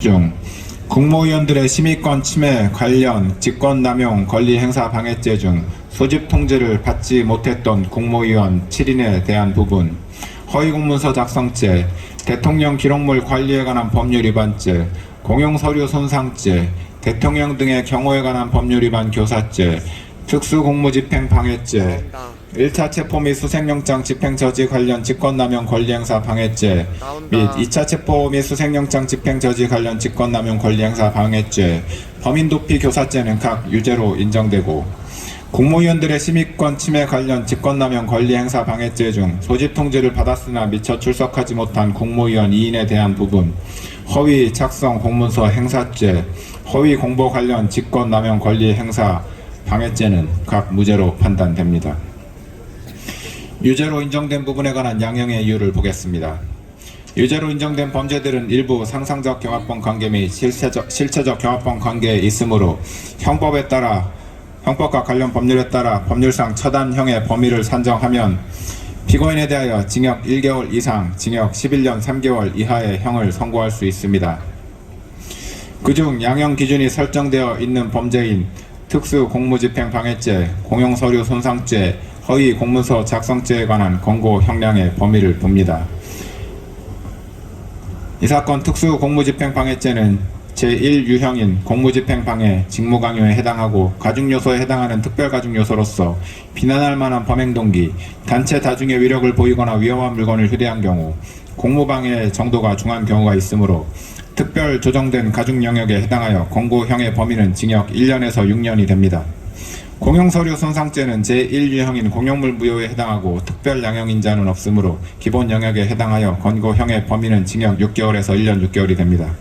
중 국무위원들의 심의권 침해 관련 직권남용 권리행사 방해죄 중 소집 통지를 받지 못했던 국무위원 7인에 대한 부분 허위공문서 작성죄 대통령 기록물 관리에 관한 법률 위반죄 공용서류 손상죄 대통령 등의 경호에 관한 법률 위반 교사죄 특수공무집행 방해죄 1차 체포 및 수색영장 집행 저지 관련 직권남용 권리행사 방해죄 및 2차 체포 및 수색영장 집행 저지 관련 직권남용 권리행사 방해죄, 범인 도피 교사죄는 각 유죄로 인정되고 국무위원들의 심의권 침해 관련 직권남용 권리행사 방해죄 중 소집 통지를 받았으나 미처 출석하지 못한 국무위원 2인에 대한 부분 허위 작성 공문서 행사죄, 허위 공보 관련 직권남용 권리행사 방해죄는 각 무죄로 판단됩니다. 유죄로 인정된 부분에 관한 양형의 이유를 보겠습니다. 유죄로 인정된 범죄들은 일부 상상적 경합범 관계 및 실체적, 실체적 경합범 관계에 있으므로 형법에 따라 형법과 관련 법률에 따라 법률상 처단형의 범위를 산정하면 피고인에 대하여 징역 1개월 이상, 징역 11년 3개월 이하의 형을 선고할 수 있습니다. 그중 양형 기준이 설정되어 있는 범죄인 특수 공무집행 방해죄, 공용서류 손상죄, 허위 공문서 작성죄에 관한 권고 형량의 범위를 둡니다. 이 사건 특수 공무집행방해죄는 제1유형인 공무집행방해, 직무강요에 해당하고 가중요소에 해당하는 특별가중요소로서 비난할 만한 범행 동기, 단체 다중의 위력을 보이거나 위험한 물건을 휴대한 경우, 공무방해 정도가 중한 경우가 있으므로 특별 조정된 가중 영역에 해당하여 권고형의 범위는 징역 1년에서 6년이 됩니다. 공용서류 손상죄는 제1유형인 공용물 무효에 해당하고 특별 양형인자는 없으므로 기본 영역에 해당하여 권고형의 범위는 징역 6개월에서 1년 6개월이 됩니다.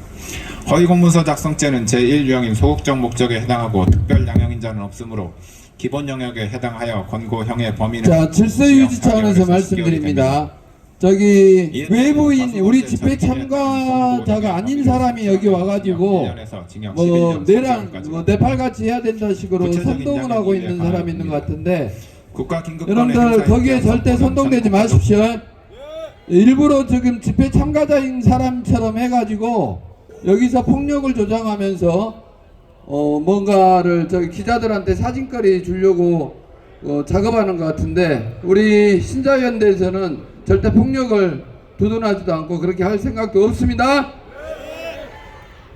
허위공문서 작성죄는 제1유형인 소극적 목적에 해당하고 특별 양형인자는 없으므로 기본 영역에 해당하여 권고형의 범위는 자, 질서 유지 차원에서 말씀드립니다. 저기 외부인 우리 집회 참가자가 아닌 사람이 여기 와가지고 뭐 내랑 뭐 네팔 같이 해야 된다 식으로 선동을 하고 있는 사람이 있는 것 같은데 여러분들 거기에 절대 선동되지 마십시오. 일부러 지금 집회 참가자인 사람처럼 해가지고 여기서 폭력을 조장하면서 어 뭔가를 저기 기자들한테 사진거리 주려고 어, 작업하는 것 같은데 우리 신자연대에서는 절대 폭력을 두둔하지도 않고 그렇게 할 생각도 없습니다.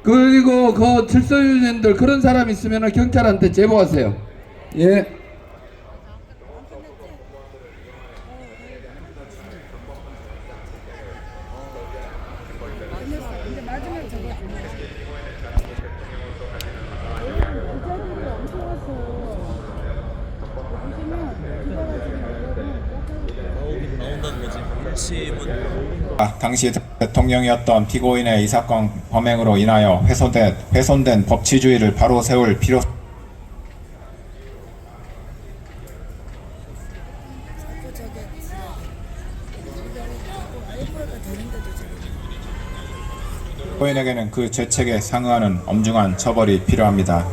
그리고 그 질서유지인들 그런 사람 있으면 경찰한테 제보하세요. 예. 근데 마지막에 저거 기자들이 엄청 왔어. 보시면 기자가 지금 나오긴 나온다는 거지. 일침은 아, 당시 대통령이었던 피고인의 이 사건 범행으로 인하여 훼손된, 훼손된 법치주의를 바로 세울 필요 피고인에게는 그 죄책에 상응하는 엄중한 처벌이 필요합니다.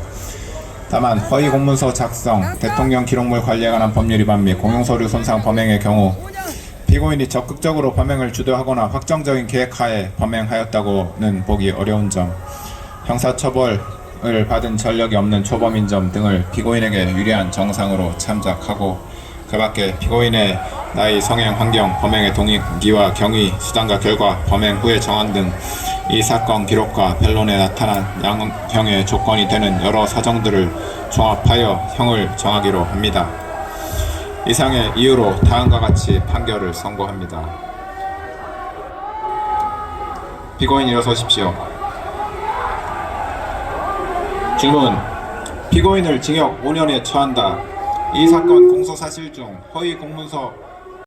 다만 허위 공문서 작성, 대통령 기록물 관리에 관한 법률 위반 및 공용서류 손상 범행의 경우 피고인이 적극적으로 범행을 주도하거나 확정적인 계획하에 범행하였다고는 보기 어려운 점, 형사처벌을 받은 전력이 없는 초범인 점 등을 피고인에게 유리한 정상으로 참작하고 그밖에 피고인의 나이, 성행, 환경, 범행의 동기와 경위, 수단과 결과, 범행 후의 정황 등 이 사건 기록과 변론에 나타난 양형의 조건이 되는 여러 사정들을 종합하여 형을 정하기로 합니다. 이상의 이유로 다음과 같이 판결을 선고합니다. 피고인 일어서십시오. 질문. 피고인을 징역 5년에 처한다. 이 사건 공소 사실 중 허위 공문서